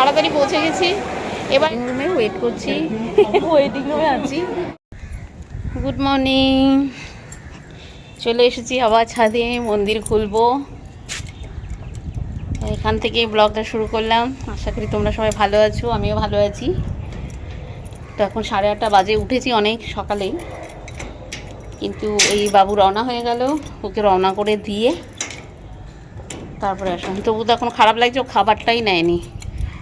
তাড়াতাড়ি পৌঁছে গেছি। এবার রুমে ওয়েট করছি। ওয়েটিং রুমে আছি। গুড মর্নিং চলে এসেছি আবার ছাদে মন্দির খুলবো। এখান থেকে ব্লগটা শুরু করলাম। আশা করি তোমরা সবাই ভালো আছো আমিও ভালো আছি। তো এখন সাড়ে আটটা বাজে উঠেছি অনেক সকালেই। কিন্তু এই বাবু রওনা হয়ে গেল ওকে রওনা করে দিয়ে। তারপরে আসলাম। তবু তো এখন খারাপ লাগছে ও খাবারটাই নেয়নি।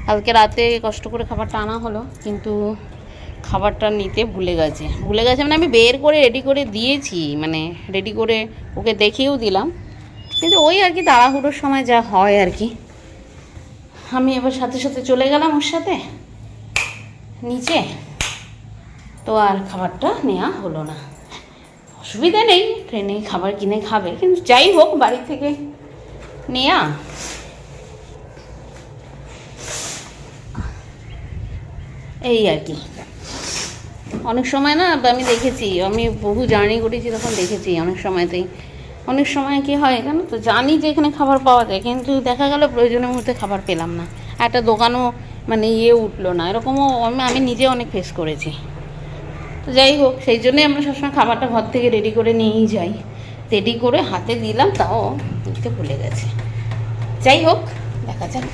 কালকে রাতে কষ্ট করে খাবারটা আনা হলো, কিন্তু খাবারটা নিতে ভুলে গেছে। ভুলে গেছে মানে আমি বের করে রেডি করে দিয়েছি মানে রেডি করে ওকে দেখিয়েও দিলাম। কিন্তু ওই আর কি তাড়াহুড়োর সময় যা হয় আর কি। আমি এবার সাথে সাথে চলে গেলাম ওর সাথে, নিচে। তো আর খাবারটা নেওয়া হলো না। অসুবিধা নেই ট্রেনে খাবার কিনে খাবে, কিন্তু যাই হোক বাড়ি থেকে নেয়া। এই আর কি। অনেক সময় না আমি দেখেছি, আমি বহু জার্নি করেছি, তখন দেখেছি অনেক সময়তেই। অনেক সময় কি হয় কেন তো, জানি যে এখানে খাবার পাওয়া যায়, কিন্তু দেখা গেল প্রয়োজনের মুহূর্তে খাবার পেলাম না। একটা দোকানও মানে ইয়ে উঠল না, এরকমও আমি আমি নিজে অনেক ফেস করেছি। তো যাই হোক, সেই জন্যই আমরা সবসময় খাবারটা ঘর থেকে রেডি করে নিয়েই যাই। রেডি করে হাতে দিলাম, তাও দিতে ভুলে গেছে। যাই হোক, দেখা যাক।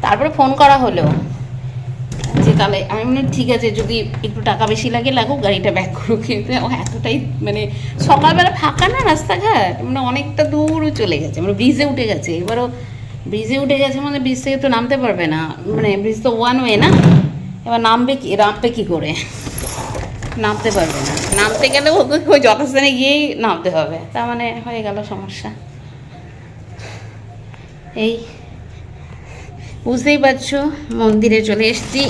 তারপরে ফোন করা হলো। তাহলে আমি বললাম ঠিক আছে, যদি একটু টাকা বেশি লাগে, লাগুক, গাড়িটা ব্যাক করুক। কিন্তু এতটাই মানে সকালবেলা ফাঁকা না রাস্তাঘাট মানে অনেকটা দূরও চলে গেছে মানে ব্রিজে উঠে গেছে। এবারও ব্রিজে উঠে গেছে মানে ব্রিজ থেকে তো নামতে পারবে না মানে ব্রিজ তো ওয়ান ওয়ে না। এবার নামবে কি, নামবে কী করে? নামতে পারবে না। নামতে গেলে ওকে ওই যথাস্থানে গিয়েই নামতে হবে। তার মানে হয়ে গেল সমস্যা। এই, বুঝতেই পারছ, মন্দিরে চলে এসেছি।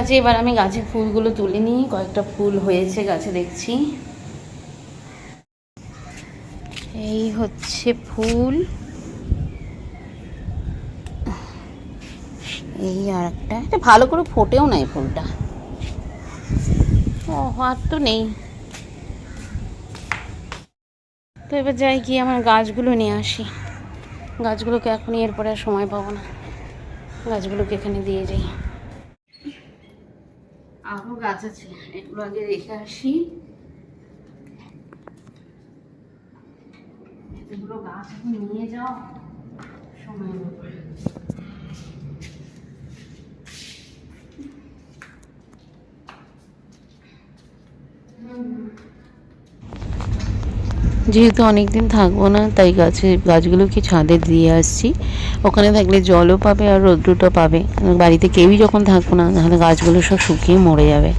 আছে এবার আমি গাছে ফুলগুলো তুলে নিই। কয়েকটা ফুল হয়েছে, গাছে দেখছি। এই হচ্ছে ফুল। এই আর একটা। এটা ভালো করে ফোটেও না এই ফুলটা। ও হাত তো নেই। তো এবার যাই গিয়ে আমার গাছগুলো নিয়ে আসি। গাছগুলোকে এখনই এরপরে আর সময় পাবো না। গাছগুলোকে এখানে দিয়ে যাই। আরও গাছ আছে এগুলো আগে রেখে আসি। এগুলো গাছ নিয়ে যাও। সময় যেহেতু অনেক দিন থাকব না, তাই গাছে গাছগুলোকে ছাদে দিয়ে আসছি। ওখানে থাকলে জলও পাবে আর রৌদ্রটা পাবে। বাড়িতে কেউই যখন থাকব না, তাহলে গাছগুলো সব শুকিয়ে মরে যাবে।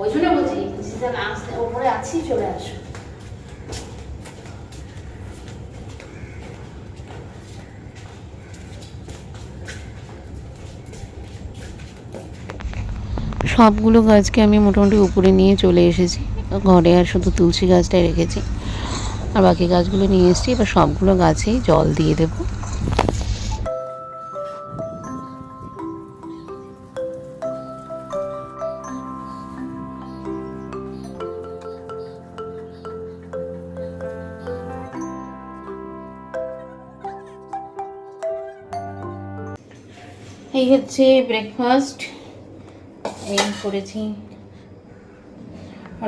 ওই জন্য বলছি আছি, চলে আসো। সবগুলো গাছকে আমি মোটামুটি উপরে নিয়ে চলে এসেছি। ঘরে আর শুধু তুলসী গাছটাই রেখেছি। আর বাকি গাছগুলো নিয়ে এসেছি। এবার সবগুলো গাছেই জল দিয়ে দেবো। এই হচ্ছে ব্রেকফাস্ট এই করেছি।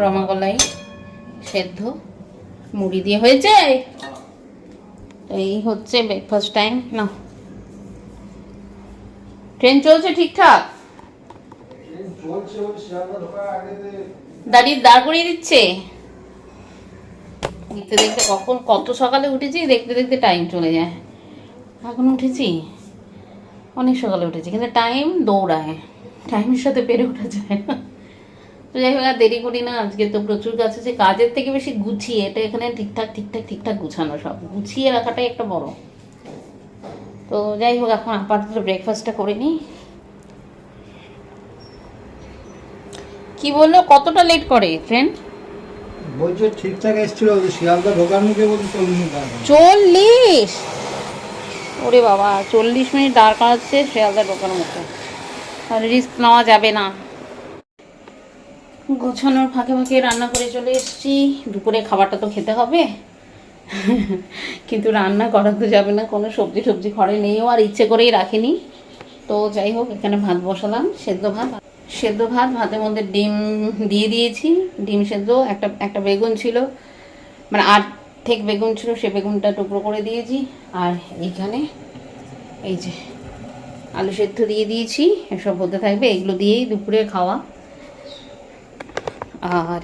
রমাগলাই সেদ্ধ। মুড়ি দিয়ে হয়েছে? এই হচ্ছে ব্রেকফাস্ট টাইম না। ট্রেন চলছে ঠিকঠাক? দাঁড়িয়ে, দাঁড় করিয়ে দিচ্ছে। দেখতে দেখতে কখন, কত সকালে উঠেছি, দেখতে দেখতে টাইম চলে যায়। এখন উঠেছি? অনেক সকালে উঠেছি, কিন্তু টাইম দৌড়ায়। টাইমের সাথে পেরে ওঠা যায় না। তো যাই হোক আর দেরি করি না আজকে তো প্রচুর কাজ আছে। কাজের থেকে বেশি গুছিয়ে এটা এখানে ঠিকঠাক ঠিকঠাক ঠিকঠাক গুছানো সব। গুছিয়ে রাখাটাই একটা বড়। তো যাই হোক এখন আপাতত ব্রেকফাস্টটা করে নিই। কি বলল? কতটা লেট করে ফ্রেন্ড বলছে ঠিকঠাক এসেছিল শিয়ালদা ঢোকার মুখে বলছে চল্লিশ মিনিট চল্লিশ? ওরে বাবা চল্লিশ মিনিট দাঁড় করাচ্ছে শিয়ালদা ঢোকার মতো। আর রিস্ক নেওয়া যাবে না। গোছানোর ফাঁকে ফাঁকে রান্না করে চলে এসেছি। দুপুরে খাবারটা তো খেতে হবে। কিন্তু রান্না করা তো যাবে না। কোনো সবজি সবজি ঘরে নেইও আর ইচ্ছে করেই রাখিনি। তো যাই হোক, এখানে ভাত বসালাম। সেদ্ধ ভাত। সেদ্ধ ভাত, ভাতের মধ্যে ডিম দিয়ে দিয়েছি। ডিম সেদ্ধ, একটা একটা বেগুন ছিল। মানে আর্ধেক বেগুন ছিল, সে বেগুনটা টুকরো করে দিয়েছি। আর এইখানে এই যে আলু সেদ্ধ দিয়ে দিয়েছি, এসব হতে থাকবে, এগুলো দিয়েই দুপুরে খাওয়া। আর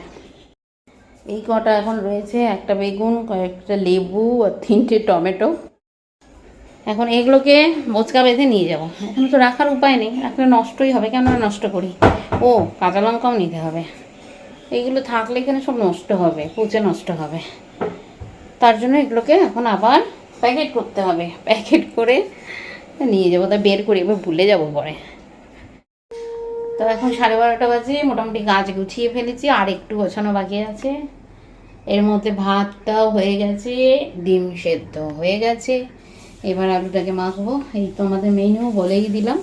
এই কটা এখন রয়েছে, একটা বেগুন, কয়েকটা লেবু আর তিনটে টমেটো। এখন এগুলোকে বোচকা বেঁধে নিয়ে যাব। এখন তো রাখার উপায় নেই, রাখলে নষ্টই হবে, কেন নষ্ট করি? ও, কাঁচা লঙ্কাও নিতে হবে। এইগুলো থাকলে এখানে সব নষ্ট হবে, পচে নষ্ট হবে। তার জন্য এগুলোকে এখন আবার প্যাকেট করতে হবে। প্যাকেট করে নিয়ে যাব, তা বের করে, এবার ভুলে যাব পরে। তো এখন সাড়ে বারোটা বাজে, মোটামুটি গাছ গুছিয়ে ফেলেছি, আর একটু গোছানো বাকি আছে। এর মধ্যে ভাতটাও হয়ে গেছে, ডিম সেদ্ধ হয়ে গেছে। এবার আলুটাকে মাখবো, এই তো আমাদের মেনু বলেই দিলাম।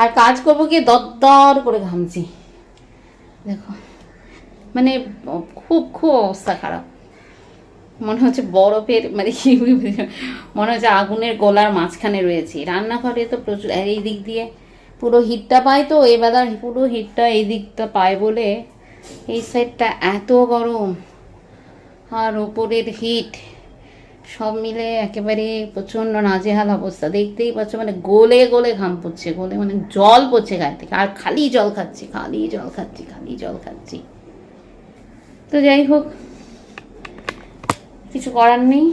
আর কাজ করব গিয়ে দরদর করে ঘামছি। দেখো মানে খুব খুব অবস্থা খারাপ। মনে হচ্ছে বরফের মানে কি মনে হচ্ছে আগুনের গোলার মাঝখানে রয়েছি। রান্নাঘরে তো প্রচুর, এই দিক দিয়ে পুরো হিটটা পায় তো, এবার পুরো হিটটা এই দিকটা পায় বলে এই সাইডটা এত গরম। আর ওপরের হিট সব মিলে একেবারে প্রচণ্ড নাজেহাল অবস্থা। দেখতেই পাচ্ছ মানে গলে গলে ঘাম পড়ছে, গলে মানে জল পড়ছে গায়ে থেকে। আর খালি জল খাচ্ছি, খালি জল খাচ্ছি, খালি জল খাচ্ছি। তো যাই হোক কিছু করার নেই,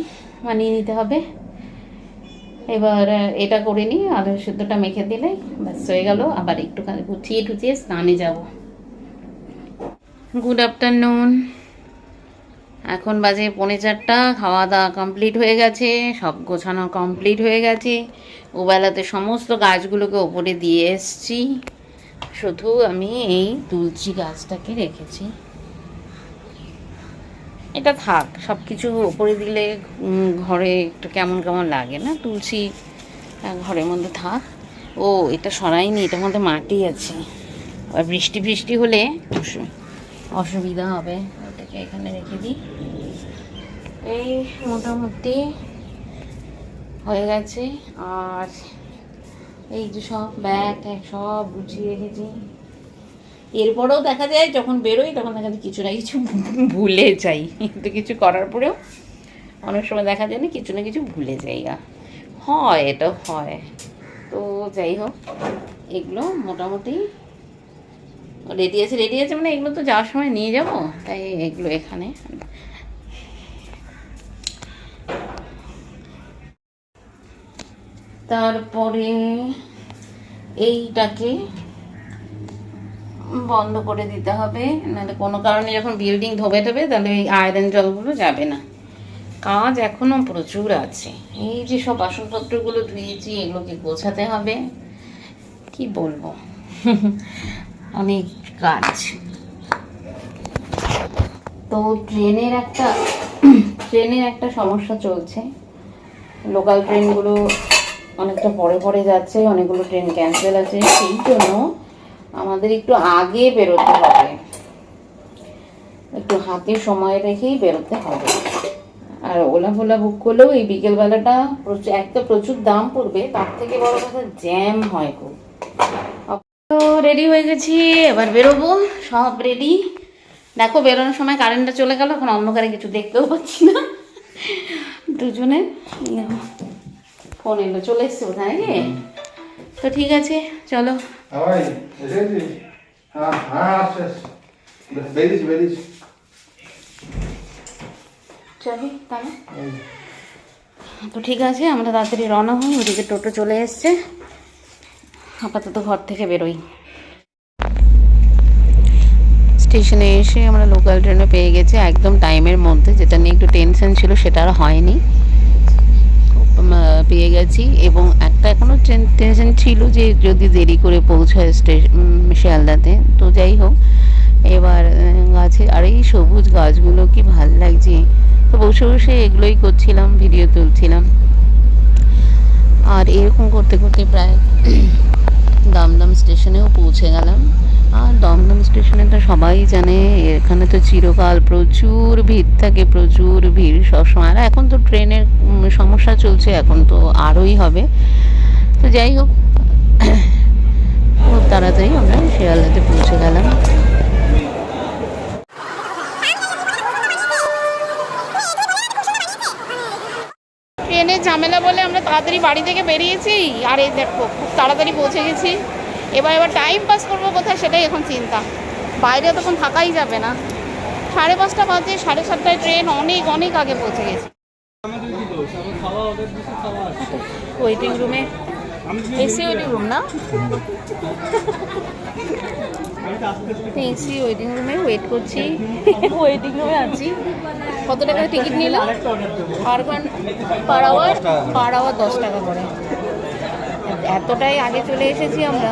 মানিয়ে নিতে হবে। এবার এটা করে নিই আলু সেদ্ধটা মেখে দিলে ব্যাস হয়ে গেল। আবার একটুখানি গুছিয়ে টুচিয়ে স্নানে যাব। গুড আফটারনুন এখন বাজে পৌনে চারটা খাওয়া দাওয়া কমপ্লিট হয়ে গেছে, সব গোছানো কমপ্লিট হয়ে গেছে। ওবেলাতে সমস্ত গাছগুলোকে ওপরে দিয়ে এসছি। শুধু আমি এই তুলসী গাছটাকে রেখেছি। এটা থাক সব কিছু ওপরে দিলে ঘরে একটু কেমন কেমন লাগে না? তুলসী আহ, ঘরের মধ্যে থাক। ও এটা সরাইনি এটার মধ্যে মাটি আছে। আর বৃষ্টি বৃষ্টি হলে অসু- অসুবিধা হবে। ওটাকে এখানে রেখে দিই। এই মোটামুটি হয়ে গেছে। আর এই যে সব ব্যাগ সব গুছিয়ে রেখেছি। এরপরেও দেখা যায় যখন বেরোই তখন দেখা যায় কিছু না কিছু ভুলে যাই। কিন্তু কিছু করার পরেও অনেক সময় দেখা যায় না, কিছু না কিছু ভুলে যাই গা। হয়, এটা হয়। তো যাই হোক, এগুলো মোটামুটি রেডি আছে রেডি আছে মানে এগুলো তো যাওয়ার সময় নিয়ে যাব, তাই এগুলো এখানে। তারপরে এইটাকে বন্ধ করে দিতে হবে, নাহলে কোনো কারণে যখন বিল্ডিং ধোবে ধোবে তাহলে ওই আয়রন জলগুলো যাবে না। কাজ এখনও প্রচুর আছে। এই যে সব বাসনপত্রগুলো ধুয়েছি, এগুলোকে গোছাতে হবে। কি বলব? অনেক কাজ। তো ট্রেনের একটা ট্রেনের একটা সমস্যা চলছে। লোকাল ট্রেনগুলো অনেকটা পরে পরে যাচ্ছে, অনেকগুলো ট্রেন ক্যান্সেল আছে। সেই জন্য আমাদের একটু আগে বেরোতে হবে। একটু হাতে সময় রেখেই বেরোতে হবে। আর ওলা ফোলা বুক করলেও এই বিকেলবেলাটা প্রচুর, এক তো প্রচুর দাম পড়বে, তার থেকে বড় কথা জ্যাম হয় খুব। রেডি হয়ে গেছি, এবার বেরোবো, সব রেডি দেখো বেরোনোর সময় কারেন্টটা চলে গেল, এখন অন্ধকারে কিছু দেখতেও পাচ্ছি না। দুজনে, ফোন এলো, চলে এসছে বোধহয় রে তো ঠিক আছে চলো। হ্যাঁ হ্যাঁ। তো ঠিক আছে আমরা তাড়াতাড়ি রওনা হই ওদিকে টোটো চলে এসছে। আপাতত ঘর থেকে বেরোই। স্টেশনে এসে আমরা লোকাল ট্রেনে পেয়ে গেছি একদম টাইমের মধ্যে। যেটা নিয়ে একটু টেনশন ছিল সেটা আর হয়নি। পেয়ে গেছি এবং একটা এখনও ট্রেন টেনশন ছিল যে যদি দেরি করে পৌঁছায় স্টেশন শিয়ালদাতে। তো যাই হোক, এবার গাছে আর এই সবুজ গাছগুলো কি ভালো লাগছে। তো বসে বসে এগুলোই করছিলাম ভিডিও তুলছিলাম। আর এরকম করতে করতে প্রায় দমদম স্টেশনেও পৌঁছে গেলাম। আর দমদম স্টেশনে তো সবাই জানে, এখানে তো চিরকাল প্রচুর ভিড় থাকে, প্রচুর ভিড় সবসময়। আর এখন তো ট্রেনের সমস্যা চলছে, এখন তো আরোই হবে। তো যাই হোক, খুব তাড়াতাড়ি আমরা শিয়ালদাতে পৌঁছে গেলাম। ট্রেনের ঝামেলা বলে আমরা তাড়াতাড়ি বাড়ি থেকে বেরিয়েছি, আর এই দেখো, খুব তাড়াতাড়ি পৌঁছে গেছি। এবার এবার টাইম পাস করব কোথায় সেটাই এখন চিন্তা। বাইরে তখন থাকাই যাবে না। সাড়ে পাঁচটা বাজে সাড়ে সাতটায় ট্রেন অনেক অনেক আগে পৌঁছে গেছে। ওয়েটিং রুমে এসি ওয়েটিং রুম না? এসি ওয়েটিং রুমে ওয়েট করছি। ওয়েটিং রুমে আছি। কত টাকা টিকিট নিল পার পার আওয়ার পার আওয়ার দশ টাকা করে। এতটাই আগে চলে এসেছি আমরা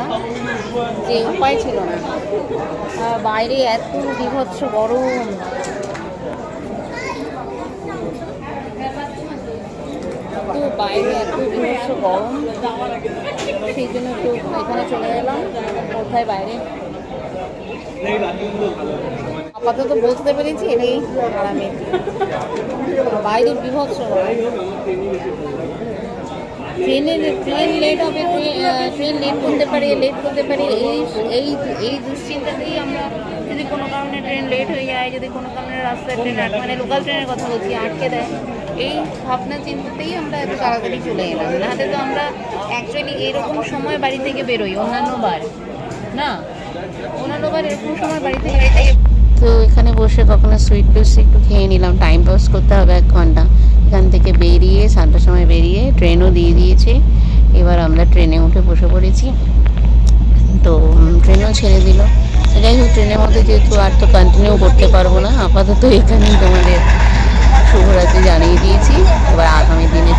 যে উপায় ছিল না। বাইরে এত বিভৎস গরম। তো বাইরে এত বিভৎস গরম, সেই জন্য একটু এখানে চলে এলাম, কোথায় বাইরে? আপাতত বুঝতে পেরেছি এটাই আরামে বাইরে বিভৎস ট্রেনে ট্রেন লেট হবে, ট্রেন লেট করতে পারে, লেট করতে পারে, এই এই এই দুশ্চিন্তাতেই আমরা যদি কোনো কারণে ট্রেন লেট হয়ে যায়, যদি কোনো কারণে রাস্তায় ট্রেন মানে লোকাল ট্রেনের কথা বলছি, আটকে দেয়, এই ভাবনা চিন্তাতেই আমরা এত তাড়াতাড়ি চলে এলাম। নাহলে তো আমরা অ্যাকচুয়ালি এরকম সময় বাড়ি থেকে বেরোই, অন্যান্য বার, না? অন্যান্য বার এরকম সময় বাড়ি থেকে তো এখানে বসে কখনো সুইট লুসি একটু খেয়ে নিলাম। টাইম পাস করতে হবে এক ঘণ্টা। এখান থেকে বেরিয়ে সাতটার সময় বেরিয়ে ট্রেনও দিয়ে দিয়েছে। এবার আমরা ট্রেনে উঠে বসে পড়েছি। তো ট্রেনও ছেড়ে দিল। যাই হোক ট্রেনের মধ্যে যেহেতু আর তো কন্টিনিউ করতে পারব না, আপাতত এখানেই তোমাদের শুভরাত্রি জানিয়ে দিয়েছি। এবার আগামী দিনের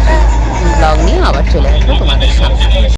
ব্লগ নিয়ে আবার চলে আসব তোমাদের সামনে।